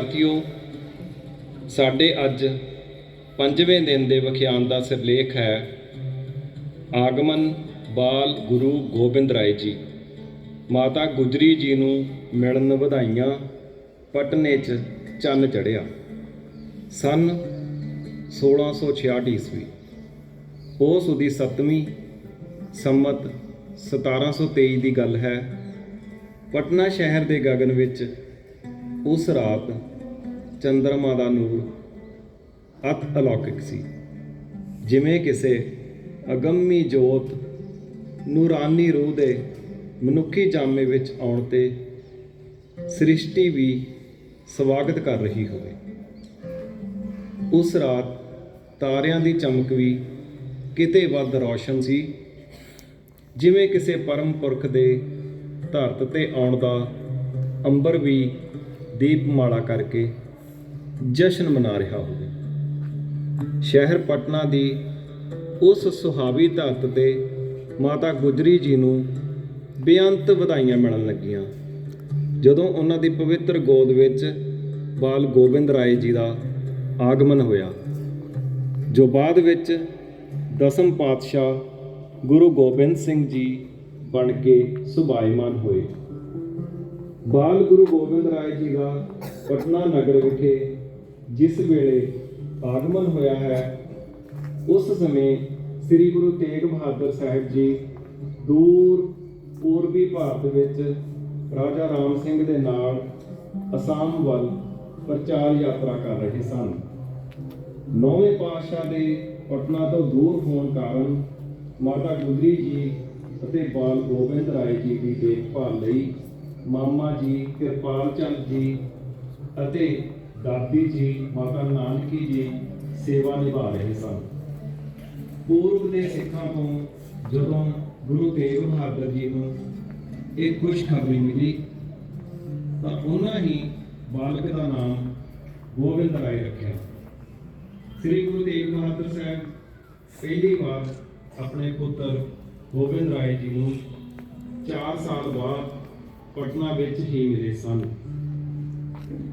ਸਾਥੀਓ, ਸਾਡੇ ਅੱਜ ਪੰਜਵੇਂ ਦਿਨ ਦੇ ਵਿਖਿਆਨ ਦਾ ਸਿਰਲੇਖ ਹੈ ਆਗਮਨ ਬਾਲ ਗੁਰੂ ਗੋਬਿੰਦ ਰਾਏ ਜੀ। ਮਾਤਾ ਗੁਜਰੀ ਜੀ ਨੂੰ ਮਿਲਣ ਵਧਾਈਆਂ, ਪਟਨੇ 'ਚ ਚੰਨ ਚੜਿਆ ਸਨ 1666 ਈਸਵੀ। ਉਸ ਦੀ 7ਵੀਂ ਸੰਮਤ 1723 ਦੀ ਗੱਲ ਹੈ। ਪਟਨਾ ਸ਼ਹਿਰ ਦੇ ਗਗਨ ਵਿੱਚ ਉਸ ਰਾਤ ਚੰਦਰਮਾ ਦਾ ਨੂਰ ਅਤ ਅਲੌਕਿਕ ਸੀ। ਜਿਵੇਂ ਕਿਸੇ ਅਗੰਮੀ ਜੋਤ ਨੂਰਾਨੀ ਰੂਹ ਦੇ ਮਨੁੱਖੀ ਜਾਮੇ ਵਿੱਚ ਆਉਣ ਤੇ ਸ੍ਰਿਸ਼ਟੀ ਵੀ ਸਵਾਗਤ ਕਰ ਰਹੀ ਹੋਵੇ। ਉਸ ਰਾਤ ਤਾਰਿਆਂ ਦੀ ਚਮਕ ਵੀ ਕਿਤੇ ਵੱਧ ਰੌਸ਼ਨ ਸੀ। ਜਿਵੇਂ ਕਿਸੇ ਪਰਮ ਪੁਰਖ ਦੇ ਧਰਤ ਤੇ ਆਉਣ ਦਾ ਅੰਬਰ ਵੀ ਦੀਪਮਾਲਾ ਕਰਕੇ ਜਸ਼ਨ ਮਨਾ ਰਿਹਾ ਹੋਵੇ। ਸ਼ਹਿਰ ਪਟਨਾ ਦੀ ਉਸ ਸੁਹਾਵੀ ਧਰਤ ਤੇ ਮਾਤਾ ਗੁਜਰੀ ਜੀ ਨੂੰ ਬੇਅੰਤ ਵਧਾਈਆਂ ਮਿਲਣ ਲੱਗੀਆਂ। ਜਦੋਂ ਉਹਨਾਂ ਦੀ ਪਵਿੱਤਰ ਗੋਦ ਵਿੱਚ ਬਾਲ ਗੋਬਿੰਦ ਰਾਏ ਜੀ ਦਾ ਆਗਮਨ ਹੋਇਆ, ਜੋ ਬਾਅਦ ਵਿੱਚ ਦਸਮ ਪਾਤਸ਼ਾਹ ਗੁਰੂ ਗੋਬਿੰਦ ਸਿੰਘ ਜੀ ਬਣ ਕੇ ਸੁਭਾਈਮਾਨ ਹੋਏ। ਬਾਲ ਗੁਰੂ ਗੋਬਿੰਦ ਰਾਏ ਜੀ ਦਾ ਪਟਨਾ ਨਗਰ ਵਿਖੇ ਜਿਸ ਵੇਲੇ ਆਗਮਨ ਹੋਇਆ ਹੈ, ਉਸ ਸਮੇਂ ਸ੍ਰੀ ਗੁਰੂ ਤੇਗ ਬਹਾਦਰ ਸਾਹਿਬ ਜੀ ਦੂਰ ਪੂਰਬੀ ਭਾਰਤ ਵਿੱਚ ਰਾਜਾ ਰਾਮ ਸਿੰਘ ਦੇ ਨਾਲ ਅਸਾਮ ਵੱਲ ਪ੍ਰਚਾਰ ਯਾਤਰਾ ਕਰ ਰਹੇ ਸਨ। ਨੌਵੇਂ ਪਾਤਸ਼ਾਹ ਦੇ ਪਟਨਾ ਤੋਂ ਦੂਰ ਹੋਣ ਕਾਰਨ ਮਾਤਾ ਗੁਜਰੀ ਜੀ ਅਤੇ ਬਾਲ ਗੋਬਿੰਦ ਰਾਏ ਜੀ ਦੀ ਦੇਖਭਾਲ ਲਈ ਮਾਮਾ ਜੀ, ਕਿਰਪਾਲ ਚੰਦ ਜੀ ਅਤੇ ਦਾਦੀ ਜੀ, ਮਾਤਾ ਨਾਨਕੀ ਜੀ ਸੇਵਾ ਨਿਭਾ ਰਹੇ ਸਨ। ਪੂਰਬ ਦੇ ਸਿੱਖਾਂ ਤੋਂ ਜਦੋਂ ਗੁਰੂ ਤੇਗ ਬਹਾਦਰ ਜੀ ਨੂੰ ਇਹ ਖੁਸ਼ਖਬਰੀ ਮਿਲੀ, ਤਾਂ ਉਹਨਾਂ ਹੀ ਬਾਲਕ ਦਾ ਨਾਮ ਗੋਬਿੰਦ ਰਾਏ ਰੱਖਿਆ। ਸ੍ਰੀ ਗੁਰੂ ਤੇਗ ਬਹਾਦਰ ਸਾਹਿਬ ਪਹਿਲੀ ਵਾਰ ਆਪਣੇ ਪੁੱਤਰ ਗੋਬਿੰਦ ਰਾਏ ਜੀ ਨੂੰ 4 ਸਾਲ ਬਾਅਦ ਪਟਨਾ ਵਿੱਚ ਹੀ ਮਿਲੇ ਸਨ।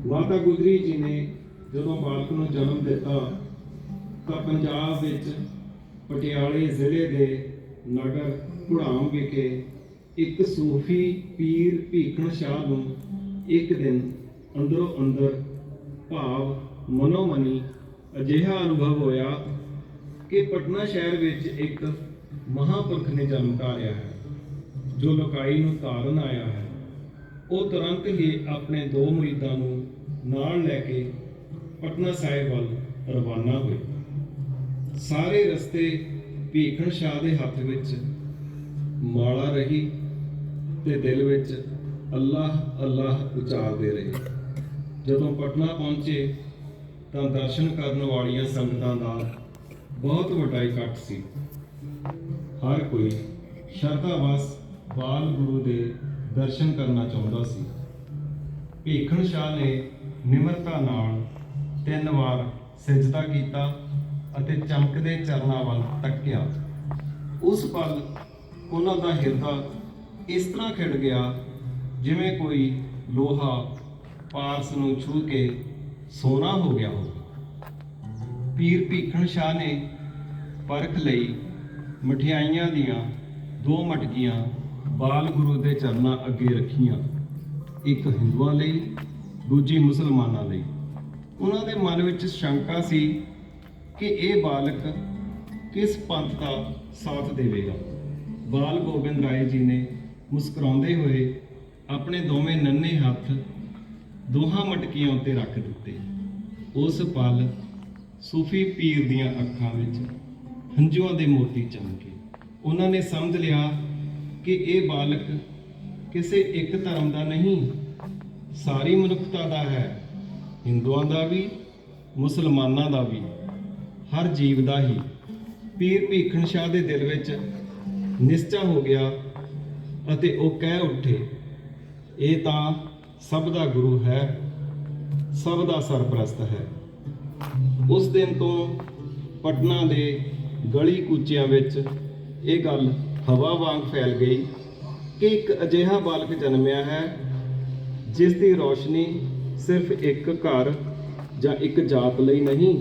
ਮਾਤਾ ਗੁਜਰੀ ਜੀ ਨੇ ਜਦੋਂ ਬਾਲਕ ਨੂੰ ਜਨਮ ਦਿੱਤਾ, ਤਾਂ ਪੰਜਾਬ ਵਿੱਚ ਪਟਿਆਲੇ ਜ਼ਿਲ੍ਹੇ ਦੇ ਨਗਰ ਘੁੜਾਮ ਵਿਖੇ ਇੱਕ ਸੂਫੀ ਪੀਰ ਭੀਖਣ ਸ਼ਾਹ ਨੂੰ ਇੱਕ ਦਿਨ ਅੰਦਰੋਂ ਅੰਦਰ ਭਾਵ ਮਨੋਮਨੀ ਅਜਿਹਾ ਅਨੁਭਵ ਹੋਇਆ ਕਿ ਪਟਨਾ ਸ਼ਹਿਰ ਵਿੱਚ ਇੱਕ ਮਹਾਪੁਰਖ ਨੇ ਜਨਮ ਧਾਰਿਆ ਹੈ, ਜੋ ਲੋਕਾਈ ਨੂੰ ਤਾਰਨ ਆਇਆ ਹੈ। ਉਹ ਤੁਰੰਤ ਹੀ ਆਪਣੇ ਦੋ ਮੁਰੀਦਾਂ ਨੂੰ ਨਾਲ ਲੈ ਕੇ ਪਟਨਾ ਸਾਹਿਬ ਵੱਲ ਰਵਾਨਾ ਹੋਏ। ਸਾਰੇ ਰਸਤੇ ਭੀਖਣ ਸ਼ਾਹ ਦੇ ਹੱਥ ਵਿੱਚ ਮਾਲਾ ਰਹੀ ਤੇ ਦਿਲ ਵਿੱਚ ਅੱਲਾਹ ਅੱਲਾਹ ਉਚਾਰਦੇ ਰਹੇ। ਜਦੋਂ ਪਟਨਾ ਪਹੁੰਚੇ ਤਾਂ ਦਰਸ਼ਨ ਕਰਨ ਵਾਲੀਆਂ ਸੰਗਤਾਂ ਦਾ ਬਹੁਤ ਵੱਡਾ ਇਕੱਠ ਸੀ। ਹਰ ਕੋਈ ਸ਼ਰਧਾਵਸ ਬਾਲ ਗੁਰੂ ਦੇ ਦਰਸ਼ਨ ਕਰਨਾ ਚਾਹੁੰਦਾ ਸੀ। ਭੀਖਣ ਸ਼ਾਹ ਨੇ ਨਿਮਰਤਾ ਨਾਲ ਤਿੰਨ ਵਾਰ ਸਿਜਦਾ ਕੀਤਾ ਅਤੇ ਚਮਕਦੇ ਚਰਨਾਂ ਵੱਲ ਤੱਕਿਆ। ਉਸ ਪਲ ਉਹਨਾਂ ਦਾ ਹਿਰਦਾ ਇਸ ਤਰ੍ਹਾਂ ਖਿੜ ਗਿਆ ਜਿਵੇਂ ਕੋਈ ਲੋਹਾ ਪਾਰਸ ਨੂੰ ਛੂ ਕੇ ਸੋਨਾ ਹੋ ਗਿਆ ਹੋ ਪੀਰ ਭੀਖਣ ਸ਼ਾਹ ਨੇ ਪਰਖ ਲਈ ਮਠਿਆਈਆਂ ਦੀਆਂ ਦੋ ਮਟਕੀਆਂ ਬਾਲ ਗੁਰੂ ਦੇ ਚਰਨਾਂ ਅੱਗੇ ਰੱਖੀਆਂ। ਇੱਕ ਹਿੰਦੂਆਂ ਲਈ, ਦੂਜੀ ਮੁਸਲਮਾਨਾਂ ਲਈ। ਉਹਨਾਂ ਦੇ ਮਨ ਵਿੱਚ ਸ਼ੰਕਾ ਸੀ ਕਿ ਇਹ ਬਾਲਕ ਕਿਸ ਪੰਥ ਦਾ ਸਾਥ ਦੇਵੇਗਾ। ਬਾਲ ਗੋਬਿੰਦ ਰਾਏ ਜੀ ਨੇ ਮੁਸਕਰਾਉਂਦੇ ਹੋਏ ਆਪਣੇ ਦੋਵੇਂ ਨੰਨੇ ਹੱਥ ਦੋਹਾਂ ਮਟਕੀਆਂ ਉੱਤੇ ਰੱਖ ਦਿੱਤੇ। ਉਸ ਪਲ ਸੂਫੀ ਪੀਰ ਦੀਆਂ ਅੱਖਾਂ ਵਿੱਚ ਹੰਝੂਆਂ ਦੇ ਮੋਤੀ ਚਮਕੇ। ਉਹਨਾਂ ਨੇ ਸਮਝ ਲਿਆ ਕਿ ਇਹ ਬਾਲਕ ਕਿਸੇ ਇੱਕ ਧਰਮ ਦਾ ਨਹੀਂ, ਸਾਰੀ ਮਨੁੱਖਤਾ ਦਾ ਹੈ, ਹਿੰਦੂਆਂ ਦਾ ਵੀ, ਮੁਸਲਮਾਨਾਂ ਦਾ ਵੀ, ਹਰ ਜੀਵ ਦਾ ਹੀ। ਪੀਰ ਭੀਖਣ ਸ਼ਾਹ ਦੇ ਦਿਲ ਵਿੱਚ ਨਿਸ਼ਚਾ ਹੋ ਗਿਆ ਅਤੇ ਉਹ ਕਹਿ ਉੱਠੇ, ਇਹ ਤਾਂ ਸਭ ਦਾ ਗੁਰੂ ਹੈ, ਸਭ ਦਾ ਸਰਪ੍ਰਸਤ ਹੈ। ਉਸ ਦਿਨ ਤੋਂ ਪਟਨਾ ਦੇ ਗਲੀ ਕੂਚਿਆਂ ਵਿੱਚ ਇਹ ਗੱਲ ਹਵਾ ਵਾਂਗ ਫੈਲ ਗਈ ਕਿ ਇੱਕ ਅਜਿਹਾ ਬਾਲਕ ਜਨਮਿਆ ਹੈ, ਜਿਸ ਦੀ ਰੋਸ਼ਨੀ ਸਿਰਫ ਇੱਕ ਘਰ ਜਾਂ ਇੱਕ ਜਾਤ ਲਈ ਨਹੀਂ,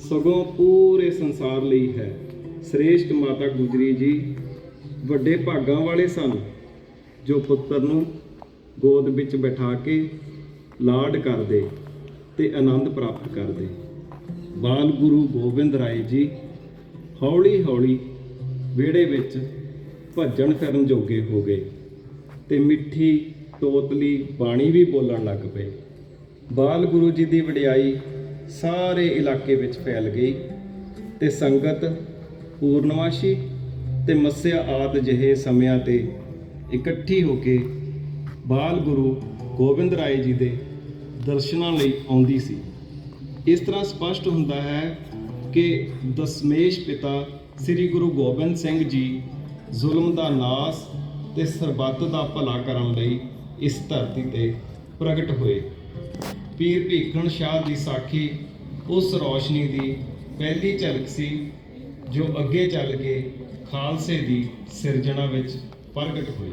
ਸਗੋਂ ਪੂਰੇ ਸੰਸਾਰ ਲਈ ਹੈ। ਸ੍ਰੇਸ਼ਟ ਮਾਤਾ ਗੁਜਰੀ ਜੀ, ਵੱਡੇ ਭਾਗਾਂ ਵਾਲੇ ਸਨ, ਜੋ ਪੁੱਤਰ ਨੂੰ ਗੋਦ ਵਿੱਚ ਬਿਠਾ ਕੇ ਲਾਡ ਕਰਦੇ ਤੇ ਆਨੰਦ ਪ੍ਰਾਪਤ ਕਰਦੇ। ਬਾਲ ਗੁਰੂ ਗੋਬਿੰਦ ਰਾਏ ਜੀ ਹੌਲੀ ਹੌਲੀ ਵਿਹੜੇ ਵਿੱਚ ਭੱਜਣ ਫਿਰਨ ਜੋਗੇ ਹੋ ਗਏ ਤੇ ਮਿੱਠੀ, ਤੋਤਲੀ, ਬਾਣੀ ਵੀ ਬੋਲਣ ਲੱਗ ਪਏ। ਬਾਲ ਗੁਰੂ ਜੀ ਦੀ ਵਡਿਆਈ ਸਾਰੇ ਇਲਾਕੇ ਵਿੱਚ ਫੈਲ ਗਈ ਤੇ ਸੰਗਤ ਪੂਰਨਮਾਸ਼ੀ ਤੇ ਮੱਸਿਆ ਆਦ ਜਿਹੇ ਸਮਿਆਂ ਤੇ ਇਕੱਠੀ ਹੋ ਕੇ ਬਾਲ ਗੁਰੂ ਗੋਬਿੰਦ ਰਾਏ ਜੀ ਦੇ ਦਰਸ਼ਨਾਂ ਲਈ ਆਉਂਦੀ ਸੀ। ਇਸ ਤਰ੍ਹਾਂ ਸਪਸ਼ਟ ਹੁੰਦਾ ਹੈ ਕਿ ਦਸਮੇਸ਼ ਪਿਤਾ ਸ੍ਰੀ ਗੁਰੂ ਗੋਬਿੰਦ ਸਿੰਘ ਜੀ ਜ਼ੁਲਮ ਦਾ ਨਾਸ ਤੇ ਸਰਬੱਤ ਦਾ ਭਲਾ ਕਰਨ ਲਈ ਇਸ ਧਰਤੀ ਤੇ ਪ੍ਰਗਟ ਹੋਏ। ਪੀਰ ਭੀਖਣ ਸ਼ਾਹ ਦੀ ਸਾਖੀ ਉਸ ਰੌਸ਼ਨੀ ਦੀ ਪਹਿਲੀ ਝਲਕ ਸੀ, ਜੋ ਅੱਗੇ ਚੱਲ ਕੇ ਖਾਲਸੇ ਦੀ ਸਿਰਜਣਾ ਵਿੱਚ ਪ੍ਰਗਟ ਹੋਈ।